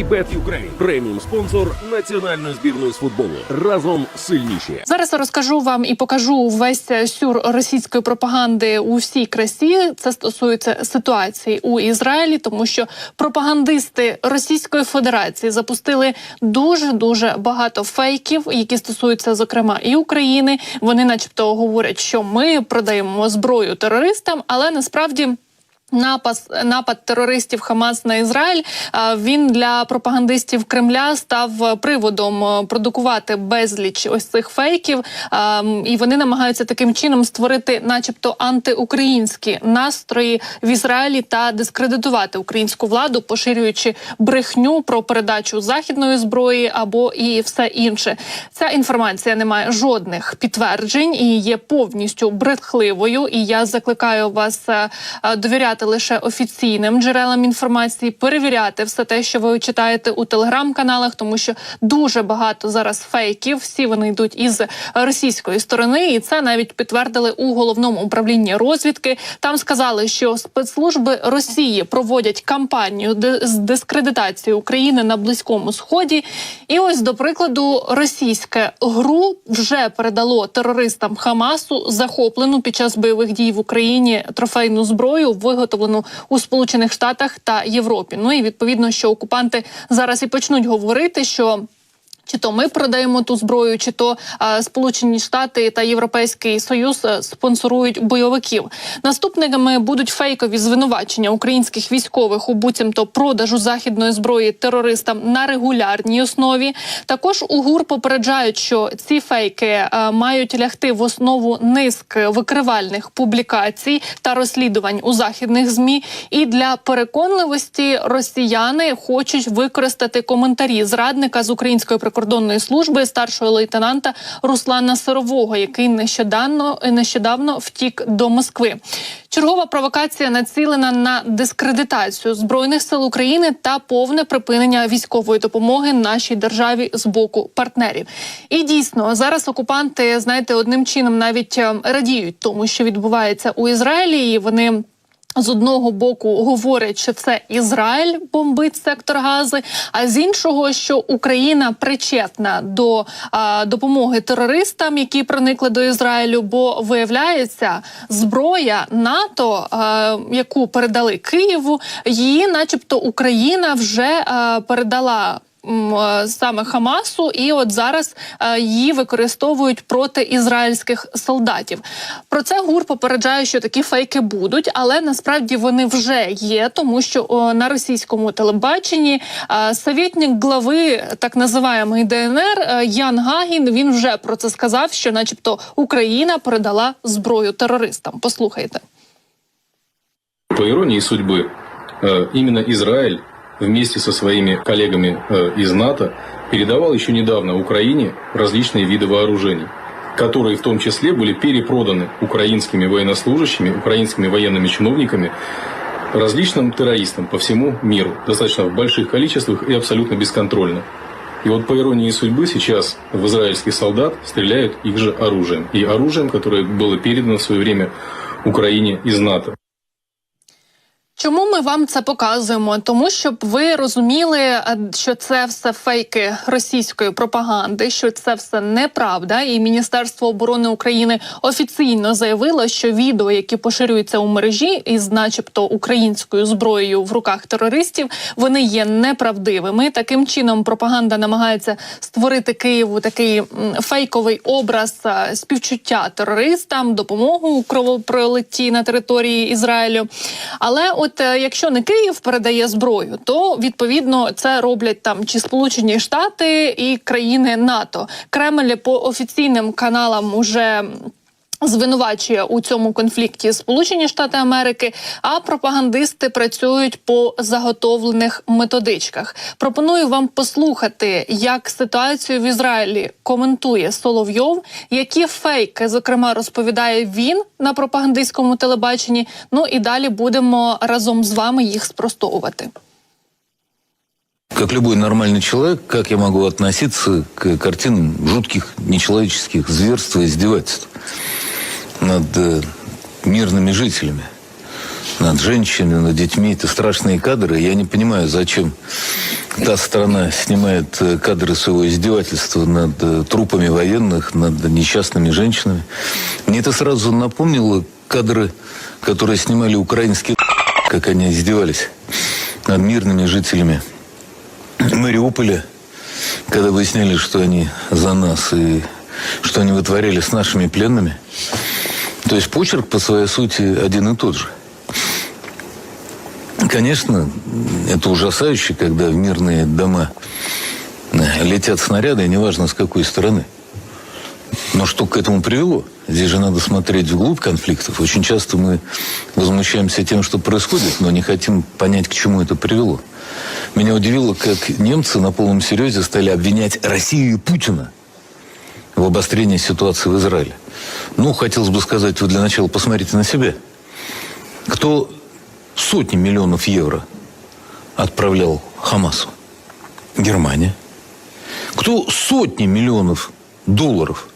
Вібет Юкрейн преміум спонсор національної збірної з футболу. Разом сильніші. Зараз розкажу вам і покажу весь сюр російської пропаганди у всій красі. Це стосується ситуації у Ізраїлі, тому що пропагандисти Російської Федерації запустили дуже дуже багато фейків, які стосуються зокрема і України. Вони, начебто, говорять, що ми продаємо зброю терористам, але насправді. Напад, напад терористів Хамас на Ізраїль він для пропагандистів Кремля став приводом е, продукувати безліч ось цих фейків, і вони намагаються таким чином створити, начебто, антиукраїнські настрої в Ізраїлі та дискредитувати українську владу, поширюючи брехню про передачу західної зброї або і все інше. Ця інформація не має жодних підтверджень і є повністю брехливою. І я закликаю вас е, е, довіряти лише офіційним джерелам інформації, перевіряти все те, що ви читаєте у телеграм-каналах, тому що дуже багато зараз фейків. Всі вони йдуть із російської сторони, і це навіть підтвердили у головному управлінні розвідки. Там сказали, що спецслужби Росії проводять кампанію з дискредитації України на близькому сході. І ось до прикладу, російське ГРУ вже передало терористам Хамасу захоплену під час бойових дій в Україні трофейну зброю, виготовлену у Сполучених Штатах та Європі. Ну і відповідно, що окупанти зараз і почнуть говорити, що. Чи то ми продаємо ту зброю, чи то а, Сполучені Штати та Європейський Союз е, спонсорують бойовиків. Наступниками будуть фейкові звинувачення українських військових у буцімто продажу західної зброї терористам на регулярній основі. Також у ГУР попереджають, що ці фейки е, мають лягти в основу низки викривальних публікацій та розслідувань у західних змі. І для переконливості росіяни хочуть використати коментарі зрадника з української прикордонної служби старшого лейтенанта Руслана Сирового, який нещодавно нещодавно втік до Москви. Чергова провокація націлена на дискредитацію збройних сил України та повне припинення військової допомоги нашій державі з боку партнерів. І дійсно зараз окупанти знаєте одним чином навіть е, радіють тому, що відбувається у Ізраїлі, і вони. З одного боку говорять, що це Ізраїль бомбить сектор Гази, а з іншого, що Україна причетна до а, допомоги терористам, які проникли до Ізраїлю. Бо виявляється, зброя НАТО, а, яку передали Києву, її, начебто, Україна вже а, передала. Е, Саме Хамасу, і от зараз е, її використовують проти ізраїльських солдатів. Про це ГУР попереджає, що такі фейки будуть, але насправді вони вже є, тому що на російському телебаченні е, совєтник глави так називаємої ДНР Ян Гагін він вже про це сказав, що, начебто, Україна передала зброю терористам. Послухайте. По иронии судьбы, э, именно Израиль вместе со своими коллегами э, из НАТО передавал еще недавно Украине различные виды вооружений, которые в том числе были перепроданы украинскими военнослужащими, украинскими военными чиновниками различным террористам по всему миру, достаточно в больших количествах и абсолютно бесконтрольно. И вот по иронии судьбы сейчас в израильских солдат стреляют их же оружием. И оружием, которое было передано в свое время Украине из НАТО. Чому ми вам це показуємо? Тому щоб ви розуміли, е, що це все фейки російської пропаганди, що це все неправда. І Міністерство оборони України офіційно заявило, що відео, які поширюються у мережі із, начебто, українською зброєю в руках терористів, вони є неправдивими. Таким чином пропаганда намагається створити Києву такий фейковий образ е, співчуття терористам, допомогу у кровопролитті на території Ізраїлю. Але от е, якщо не Київ передає зброю, то відповідно це роблять там чи Сполучені Штати і країни НАТО. Кремль по офіційним каналам уже. Звинувачує у цьому конфлікті Сполучені Штати Америки, а пропагандисти працюють по заготовлених методичках. Пропоную вам послухати, як ситуацію в Ізраїлі коментує Соловйов, які фейки, зокрема, розповідає він на пропагандистському телебаченні. Ну і далі будемо разом з вами їх спростовувати. Как любой нормальный человек, как я могу относиться к картинам жутких нечеловеческих зверств и издевательств над э, мирными жителями? над женщинами, над детьми. Это страшные кадры. Я не понимаю, зачем та страна снимает э, кадры своего издевательства над э, трупами военных, над несчастными женщинами. Мне это сразу напомнило кадры, которые снимали украинские как они издевались над мирными жителями Мариуполя, когда выясняли, что они за нас и что они вытворяли с нашими пленными. То есть почерк по своей сути один и тот же. Конечно, это ужасающе, когда в мирные дома э, летят снаряды, неважно с какой стороны. Но что к этому привело? Здесь же надо смотреть вглубь конфликтов. Очень часто мы возмущаемся тем, что происходит, но не хотим понять, к чему это привело. Меня удивило, как немцы на полном серьезе стали обвинять Россию и Путина в обострении ситуации в Израиле. Ну, хотелось бы сказать, вы для начала посмотрите на себя. Кто сотни миллионов евро отправлял Хамасу? Германия. Кто сотни миллионов долларов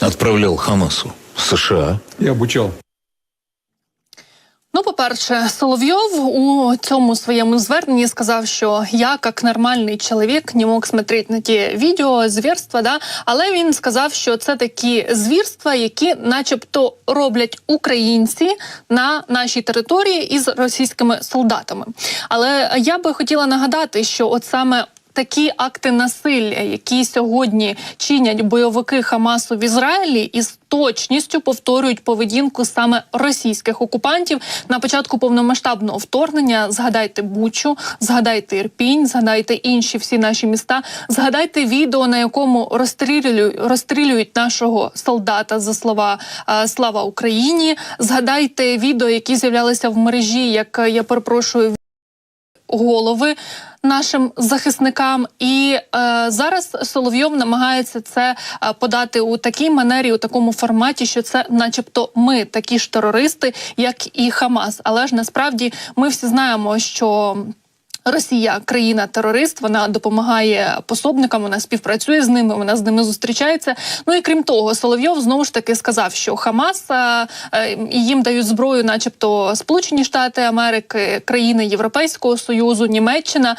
отправлял Хамасу? США. И обучал. Ну, по-перше, Соловйов у цьому своєму зверненні сказав, що я, як нормальний чоловік, не мог смотреть на ті відео, звірства, да? але він сказав, що це такі звірства, які, начебто, роблять українці на нашій території із російськими солдатами. Але я би хотіла нагадати, що от саме такі акти насилля, які сьогодні чинять бойовики Хамасу в Ізраїлі, із точністю повторюють поведінку саме російських окупантів на початку повномасштабного вторгнення. Згадайте Бучу, згадайте Ірпінь, згадайте інші всі наші міста. Згадайте відео, на якому розстрілюють, розстрілюють нашого солдата за слова е, Слава Україні. Згадайте відео, які з'являлися в мережі, як я перепрошую голови нашим захисникам. І е, зараз Соловйов намагається це е, подати у такій манері, у такому форматі, що це, начебто, ми такі ж терористи, як і Хамас. Але ж насправді ми всі знаємо, що. Росія країна-терорист, вона допомагає пособникам, вона співпрацює з ними, вона з ними зустрічається. Ну і крім того, Соловйов знову ж таки сказав, що Хамас е, е, їм дають зброю, начебто Сполучені Штати Америки, країни Європейського Союзу, Німеччина.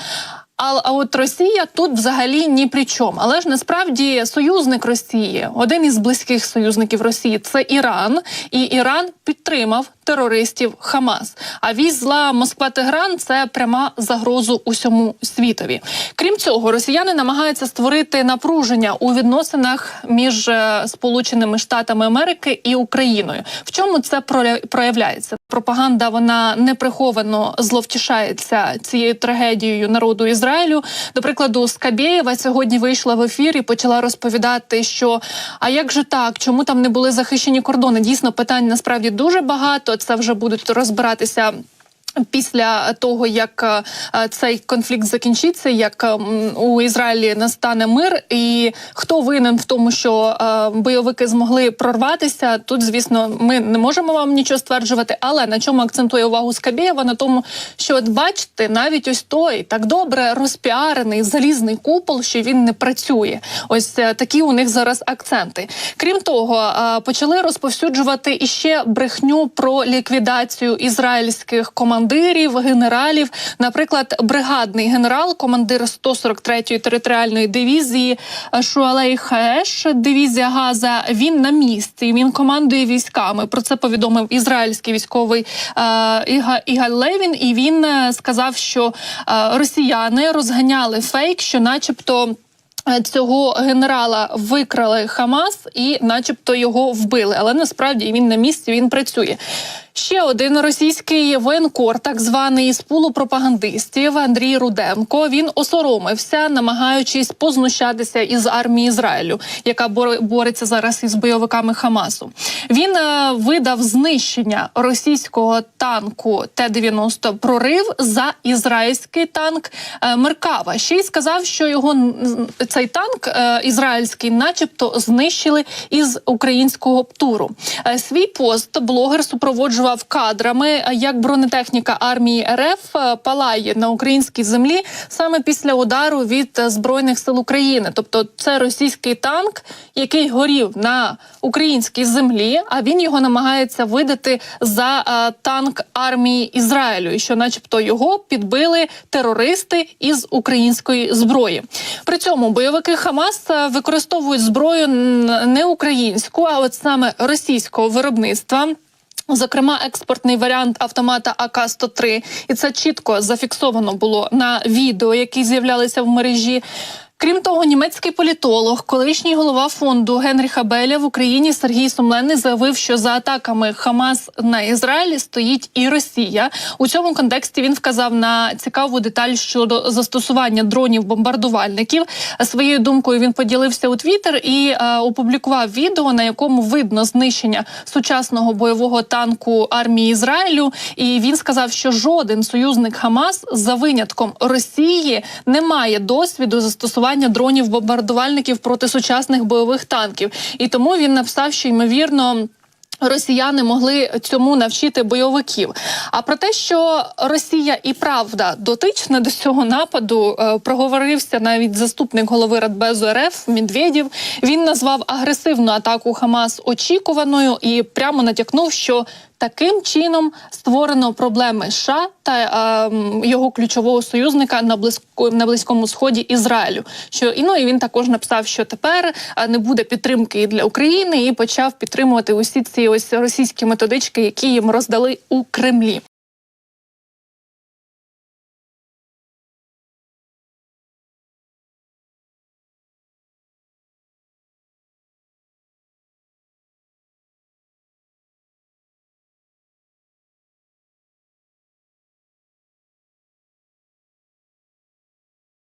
А, а от Росія тут взагалі ні при чому. Але ж насправді союзник Росії, один із близьких союзників Росії, це Іран, і Іран підтримав терористів Хамас. А віз зла Москва Тегран це пряма загрозу усьому світові. Крім цього, росіяни намагаються створити напруження у відносинах між е, Сполученими Штатами Америки і Україною. В чому це проявляється? Пропаганда вона неприховано зловтішається цією трагедією народу Ізраїлю. До прикладу, Скабєєва сьогодні вийшла в ефір і почала розповідати, що а як же так, чому там не були захищені кордони? Дійсно, питань насправді дуже багато. Це вже будуть розбиратися. Після того, як е, цей конфлікт закінчиться, як ем, у Ізраїлі настане мир, і хто винен в тому, що е, бойовики змогли прорватися, тут, звісно, ми не можемо вам нічого стверджувати. Але на чому акцентує увагу Скабєєва? На тому, що от бачите, навіть ось той так добре розпіарений залізний купол, що він не працює. Ось е, такі у них зараз акценти. Крім того, почали розповсюджувати іще брехню про ліквідацію ізраїльських командирів, генералів. Наприклад, бригадний генерал, командир 143-ї територіальної дивізії Шуалей Хаеш, дивізія Газа. Він на місці. Він командує військами. Про це повідомив ізраїльський військовий е, Іга Ігаль Левін. І він е, сказав, що е, росіяни розганяли фейк, що, начебто. Цього генерала викрали Хамас і, начебто, його вбили. Але насправді він на місці він працює. Ще один російський воєнкор, так званий з пулу пропагандистів Андрій Руденко. Він осоромився, намагаючись познущатися із армії Ізраїлю, яка бор- бореться зараз із бойовиками Хамасу. Він е, видав знищення російського танку Т-90 прорив за ізраїльський танк е, Меркава. Ще й сказав, що його цей танк е, ізраїльський, начебто, знищили із українського птуру. Свій пост блогер супроводжував продемонстрував кадрами, е, як бронетехніка армії РФ е, палає на українській землі саме після удару від е, збройних сил України. Тобто, це російський танк, який горів на українській землі, а він його намагається видати за танк армії Ізраїлю, що, начебто, його підбили терористи із української зброї. При цьому бойовики Хамас використовують зброю не українську, а от саме російського виробництва. Зокрема, експортний варіант автомата АК-103. І це чітко зафіксовано було на відео, які з'являлися в мережі. Крім того, німецький політолог, колишній голова фонду Генріха Беля в Україні Сергій Сумленний заявив, що за атаками Хамас на Ізраїлі стоїть і Росія. У цьому контексті він вказав на цікаву деталь щодо застосування дронів-бомбардувальників. Своєю думкою він поділився у Твіттер і е, опублікував відео, на якому видно знищення сучасного бойового танку армії Ізраїлю. І він сказав, що жоден союзник Хамас за винятком Росії не має досвіду застосування дронів-бомбардувальників проти сучасних бойових танків. І тому він написав, що ймовірно. Росіяни могли цьому навчити бойовиків. А про те, що Росія і правда дотична до цього нападу, е, проговорився навіть заступник голови Радбезу РФ Медведєв. Він назвав агресивну атаку Хамас очікуваною і прямо натякнув, що таким чином створено проблеми США та е, його ключового союзника на близько на близькому сході Ізраїлю. Що і ну і він також написав, що тепер не буде підтримки для України, і почав підтримувати усі ці ось російські методички, які їм роздали у Кремлі.